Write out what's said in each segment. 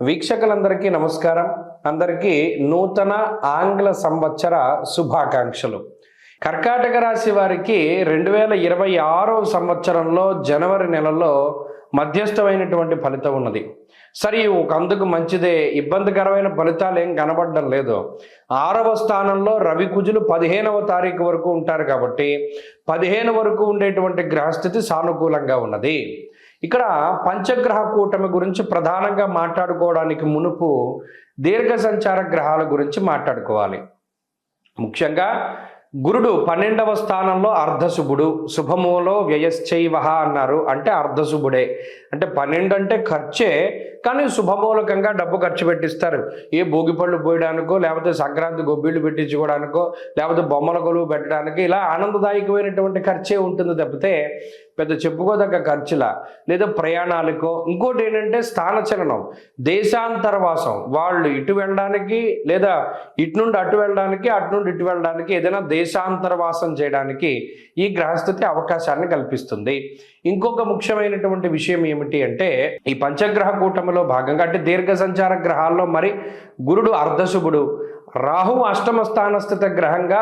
వీక్షకులందరికీ నమస్కారం. అందరికీ నూతన ఆంగ్ల సంవత్సర శుభాకాంక్షలు. కర్కాటక రాశి వారికి రెండు వేల ఇరవై ఆరో సంవత్సరంలో జనవరి నెలలో మధ్యస్థమైనటువంటి ఫలితం ఉన్నది. సరే ఒక అందుకు మంచిదే. ఇబ్బందికరమైన ఫలితాలు ఏం కనబడడం లేదు. ఆరవ స్థానంలో రవి కుజులు పదిహేనవ తారీఖు వరకు ఉంటారు కాబట్టి పదిహేను వరకు ఉండేటువంటి గ్రహస్థితి సానుకూలంగా ఉన్నది. ఇక్కడ పంచగ్రహ కూటమి గురించి ప్రధానంగా మాట్లాడుకోవడానికి మునుపు దీర్ఘ సంచార గ్రహాల గురించి మాట్లాడుకోవాలి. ముఖ్యంగా గురుడు పన్నెండవ స్థానంలో అర్ధశుభుడు శుభములో వ్యయశ్చైవహ అన్నారు. అంటే అర్ధశుభుడే. అంటే పన్నెండు అంటే ఖర్చే కానీ శుభమూలకంగా డబ్బు ఖర్చు పెట్టిస్తారు. ఏ భోగిపళ్ళు పోయడానికో లేకపోతే సంక్రాంతి గొబ్బిళ్ళు పెట్టించుకోవడానికో లేకపోతే బొమ్మల కొలువు పెట్టడానికి ఇలా ఆనందదాయకమైనటువంటి ఖర్చే ఉంటుంది తప్పితే పెద్ద చెప్పుకోదగ్గ ఖర్చులా లేదా ప్రయాణాలకో ఇంకోటి ఏంటంటే స్థానచలనం దేశాంతరవాసం. వాళ్ళు ఇటు వెళ్ళడానికి లేదా ఇటు నుండి అటు వెళ్ళడానికి అటు నుండి ఇటు వెళ్ళడానికి ఏదైనా దేశాంతరవాసం చేయడానికి ఈ గ్రహస్థితి అవకాశాన్ని కల్పిస్తుంది. ఇంకొక ముఖ్యమైనటువంటి విషయం ఏమిటి అంటే ఈ పంచగ్రహ కూటమిలో భాగంగా అంటే దీర్ఘ సంచార గ్రహాల్లో మరి గురుడు అర్ధశుభుడు రాహు అష్టమ స్థానస్థిత గ్రహంగా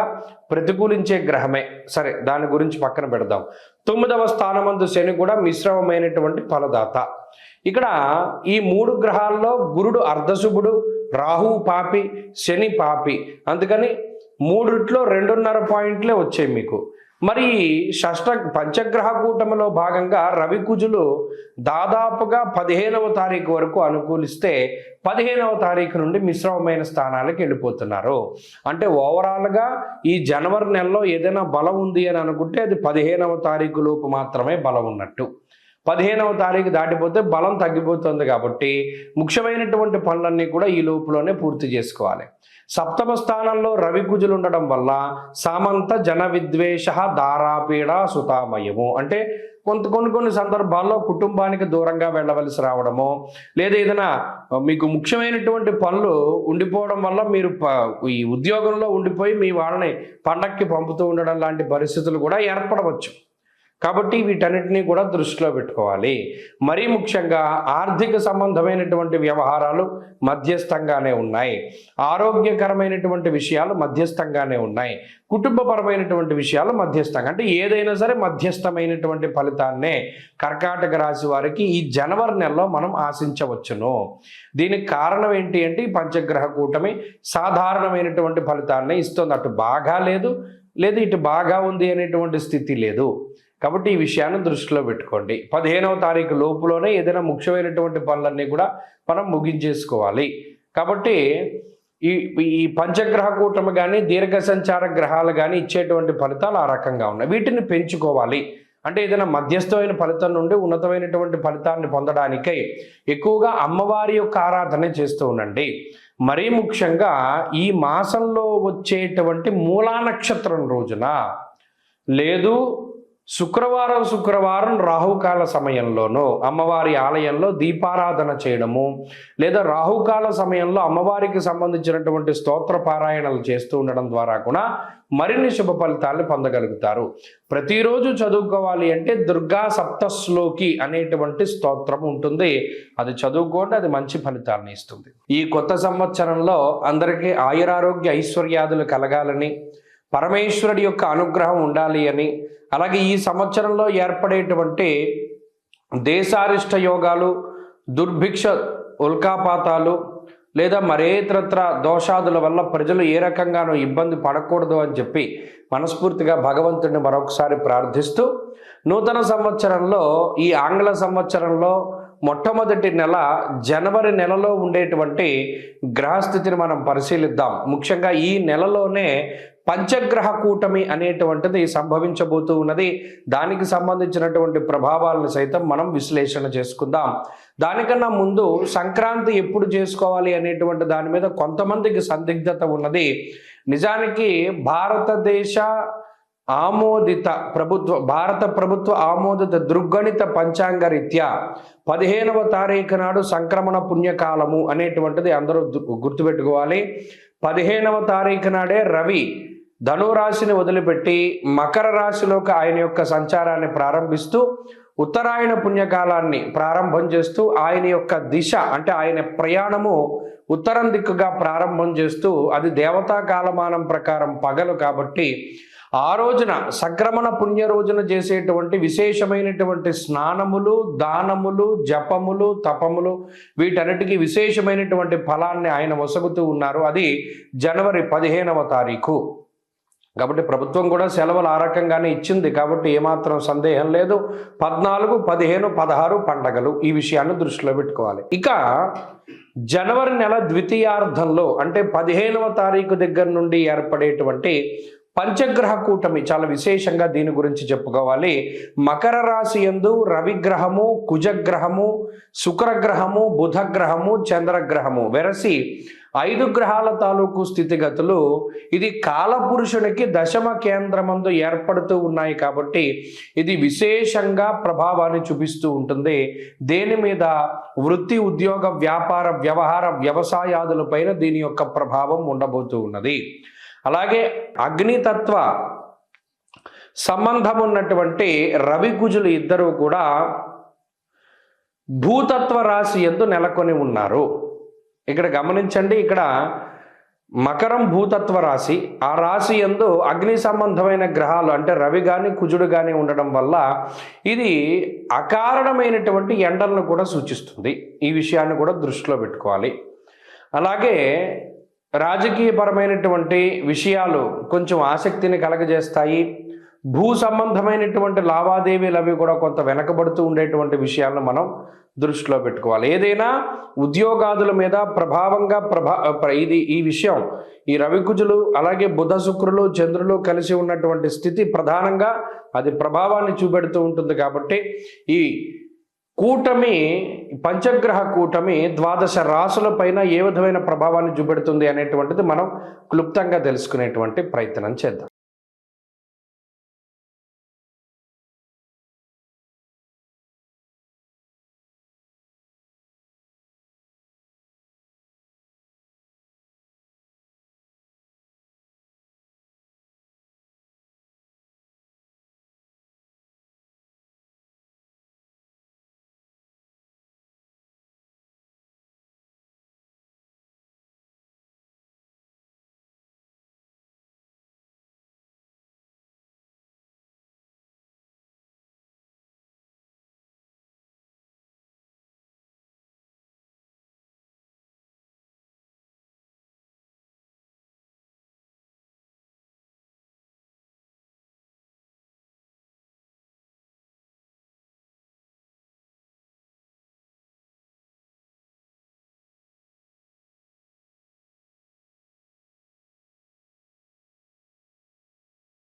ప్రతికూలించే గ్రహమే. సరే దాని గురించి పక్కన పెడదాం. తొమ్మిదవ స్థానమందు శని కూడా మిశ్రమమైనటువంటి ఫలదాత. ఇక్కడ ఈ మూడు గ్రహాల్లో గురుడు అర్ధశుభుడు రాహు పాపి శని పాపి. అందుకని మూడిట్లో రెండున్నర పాయింట్లే వచ్చాయి మీకు. మరి షష్ట పంచగ్రహ కూటమిలో భాగంగా రవి కుజులు దాదాపుగా పదిహేనవ తారీఖు వరకు అనుకూలిస్తే పదిహేనవ తారీఖు నుండి మిశ్రమమైన స్థానాలకు వెళ్ళిపోతున్నారు. అంటే ఓవరాల్గా ఈ జనవరి నెలలో ఏదైనా బలం ఉంది అని అనుకుంటే అది పదిహేనవ తారీఖు లోపు మాత్రమే బలం ఉన్నట్టు. పదిహేనవ తారీఖు దాటిపోతే బలం తగ్గిపోతుంది కాబట్టి ముఖ్యమైనటువంటి పనులన్నీ కూడా ఈ లోపులోనే పూర్తి చేసుకోవాలి. సప్తమ స్థానంలో రవి కుజులు ఉండడం వల్ల సామంత జన విద్వేష దారాపీడ సుతామయము. అంటే కొంత కొన్ని కొన్ని సందర్భాల్లో కుటుంబానికి దూరంగా వెళ్ళవలసి రావడము లేదా ఏదైనా మీకు ముఖ్యమైనటువంటి పనులు ఉండిపోవడం వల్ల మీరు ప- ఈ ఉద్యోగంలో ఉండిపోయి మీ వాళ్ళని పండక్కి పంపుతూ ఉండడం లాంటి పరిస్థితులు కూడా ఏర్పడవచ్చు. కాబట్టి వీటన్నిటినీ కూడా దృష్టిలో పెట్టుకోవాలి. మరీ ముఖ్యంగా ఆర్థిక సంబంధమైనటువంటి వ్యవహారాలు మధ్యస్థంగానే ఉన్నాయి. ఆరోగ్యకరమైనటువంటి విషయాలు మధ్యస్థంగానే ఉన్నాయి. కుటుంబపరమైనటువంటి విషయాలు మధ్యస్థంగా అంటే ఏదైనా సరే మధ్యస్థమైనటువంటి ఫలితాన్నే కర్కాటక రాశి వారికి ఈ జనవరి నెలలో మనం ఆశించవచ్చును. దీనికి కారణం ఏంటి అంటే ఈ పంచగ్రహ కూటమి సాధారణమైనటువంటి ఫలితాన్ని ఇస్తుంది. అటు బాగా లేదు లేదు ఇటు బాగా ఉంది అనేటువంటి స్థితి లేదు. కాబట్టి ఈ విషయాన్ని దృష్టిలో పెట్టుకోండి. పదిహేనవ తారీఖు లోపులోనే ఏదైనా ముఖ్యమైనటువంటి పనులన్నీ కూడా మనం ముగించేసుకోవాలి. కాబట్టి ఈ ఈ పంచగ్రహ కూటమి కానీ దీర్ఘ సంచార గ్రహాలు కానీ ఇచ్చేటువంటి ఫలితాలు ఆ రకంగా ఉన్నాయి. వీటిని పెంచుకోవాలి. అంటే ఏదైనా మధ్యస్థమైన ఫలితం నుండి ఉన్నతమైనటువంటి ఫలితాన్ని పొందడానికై ఎక్కువగా అమ్మవారి యొక్క ఆరాధన చేస్తూ ఉండండి. మరీ ముఖ్యంగా ఈ మాసంలో వచ్చేటువంటి మూలా నక్షత్రం రోజున లేదు శుక్రవారం శుక్రవారం రాహుకాల సమయంలోనూ అమ్మవారి ఆలయంలో దీపారాధన చేయడము లేదా రాహుకాల సమయంలో అమ్మవారికి సంబంధించినటువంటి స్తోత్ర పారాయణలు చేస్తూ ఉండడం ద్వారా కూడా మరిన్ని శుభ ఫలితాలను పొందగలుగుతారు. ప్రతిరోజు చదువుకోవాలి అంటే దుర్గా సప్తశ్లోకి అనేటువంటి స్తోత్రం ఉంటుంది. అది చదువుకోండి అది మంచి ఫలితాలను ఇస్తుంది. ఈ కొత్త సంవత్సరంలో అందరికీ ఆయురారోగ్య ఐశ్వర్యాదులు కలగాలని పరమేశ్వరుడి యొక్క అనుగ్రహం ఉండాలి అని. అలాగే ఈ సంవత్సరంలో ఏర్పడేటువంటి దేశారిష్ట యోగాలు దుర్భిక్ష ఉల్కాపాతాలు లేదా మరేతరత్ర దోషాదుల వల్ల ప్రజలు ఏ రకంగానూ ఇబ్బంది పడకూడదు అని చెప్పి మనస్ఫూర్తిగా భగవంతుడిని మరొకసారి ప్రార్థిస్తూ నూతన సంవత్సరంలో ఈ ఆంగ్ల సంవత్సరంలో మొట్టమొదటి నెల జనవరి నెలలో ఉండేటువంటి గ్రహస్థితిని మనం పరిశీలిద్దాం. ముఖ్యంగా ఈ నెలలోనే పంచగ్రహ కూటమి అనేటువంటిది సంభవించబోతూ ఉన్నది. దానికి సంబంధించినటువంటి ప్రభావాలను సైతం మనం విశ్లేషణ చేసుకుందాం. దానికన్నా ముందు సంక్రాంతి ఎప్పుడు చేసుకోవాలి అనేటువంటి దాని మీద కొంతమందికి సందిగ్ధత ఉన్నది. నిజానికి భారతదేశ ఆమోదిత ప్రభుత్వ భారత ప్రభుత్వ ఆమోదిత దృగ్గణిత పంచాంగ రీత్యా పదిహేనవ తారీఖు నాడు సంక్రమణ పుణ్యకాలము అనేటువంటిది అందరూ గుర్తుపెట్టుకోవాలి. పదిహేనవ తారీఖు నాడే రవి ధనురాశిని వదిలిపెట్టి మకర రాశిలోకి ఆయన యొక్క సంచారాన్ని ప్రారంభిస్తూ ఉత్తరాయణ పుణ్యకాలాన్ని ప్రారంభం చేస్తూ ఆయన యొక్క దిశ అంటే ఆయన ప్రయాణము ఉత్తరం దిక్కుగా ప్రారంభం చేస్తూ అది దేవతా కాలమానం ప్రకారం పగలు కాబట్టి ఆ రోజున సంక్రమణ పుణ్య రోజున చేసేటువంటి విశేషమైనటువంటి స్నానములు దానములు జపములు తపములు వీటన్నిటికీ విశేషమైనటువంటి ఫలాన్ని ఆయన వసగుతూ ఉన్నారు. అది జనవరి పదిహేనవ తారీఖు. కాబట్టి ప్రభుత్వం కూడా సెలవులు ఆ రకంగానే ఇచ్చింది. కాబట్టి ఏమాత్రం సందేహం లేదు. పద్నాలుగు పదిహేను పదహారు పండగలు ఈ విషయాన్ని దృష్టిలో పెట్టుకోవాలి. ఇక జనవరి నెల ద్వితీయార్థంలో అంటే పదిహేనవ తారీఖు దగ్గర నుండి ఏర్పడేటువంటి పంచగ్రహ కూటమి చాలా విశేషంగా దీని గురించి చెప్పుకోవాలి. మకర రాశి ఎందు రవిగ్రహము కుజగ్రహము శుక్రగ్రహము బుధగ్రహము చంద్రగ్రహము. వెరసి ఐదు గ్రహాల తాలూకు స్థితిగతులు ఇది కాలపురుషునికి దశమ కేంద్రమందు ఏర్పడుతూ ఉన్నాయి కాబట్టి ఇది విశేషంగా ప్రభావాన్ని చూపిస్తూ ఉంటుంది. దేని మీద? వృత్తి ఉద్యోగ వ్యాపార వ్యవహార వ్యవసాయాదులపైన దీని యొక్క ప్రభావం ఉండబోతూ ఉన్నది. అలాగే అగ్నితత్వ సంబంధం ఉన్నటువంటి రవి కుజులు ఇద్దరు కూడా భూతత్వ రాశి ఎందు నెలకొని ఉన్నారు. ఇక్కడ గమనించండి ఇక్కడ మకరం భూతత్వ రాశి. ఆ రాశి ఎందు అగ్ని సంబంధమైన గ్రహాలు అంటే రవి కానీ కుజుడు కానీ ఉండడం వల్ల ఇది అకారణమైనటువంటి ఎండలను కూడా సూచిస్తుంది. ఈ విషయాన్ని కూడా దృష్టిలో పెట్టుకోవాలి. అలాగే రాజకీయపరమైనటువంటి విషయాలు కొంచెం ఆసక్తిని కలగజేస్తాయి. భూ సంబంధమైనటువంటి లావాదేవీలు అవి కూడా కొంత వెనకబడుతూ ఉండేటువంటి విషయాలను మనం దృష్టిలో పెట్టుకోవాలి. ఏదైనా ఉద్యోగాదుల మీద ప్రభావంగా ప్రభా ప్ర- ఇది ఈ విషయం. ఈ రవికుజులు అలాగే బుధ శుక్రులు చంద్రులు కలిసి ఉన్నటువంటి స్థితి ప్రధానంగా అది ప్రభావాన్ని చూపెడుతూ ఉంటుంది కాబట్టి ఈ కూటమి పంచగ్రహ కూటమి ద్వాదశ రాసుల పైన ఏ విధమైన ప్రభావాన్ని చూపెడుతుంది అనేటువంటిది మనం క్లుప్తంగా తెలుసుకునేటువంటి ప్రయత్నం చేద్దాం.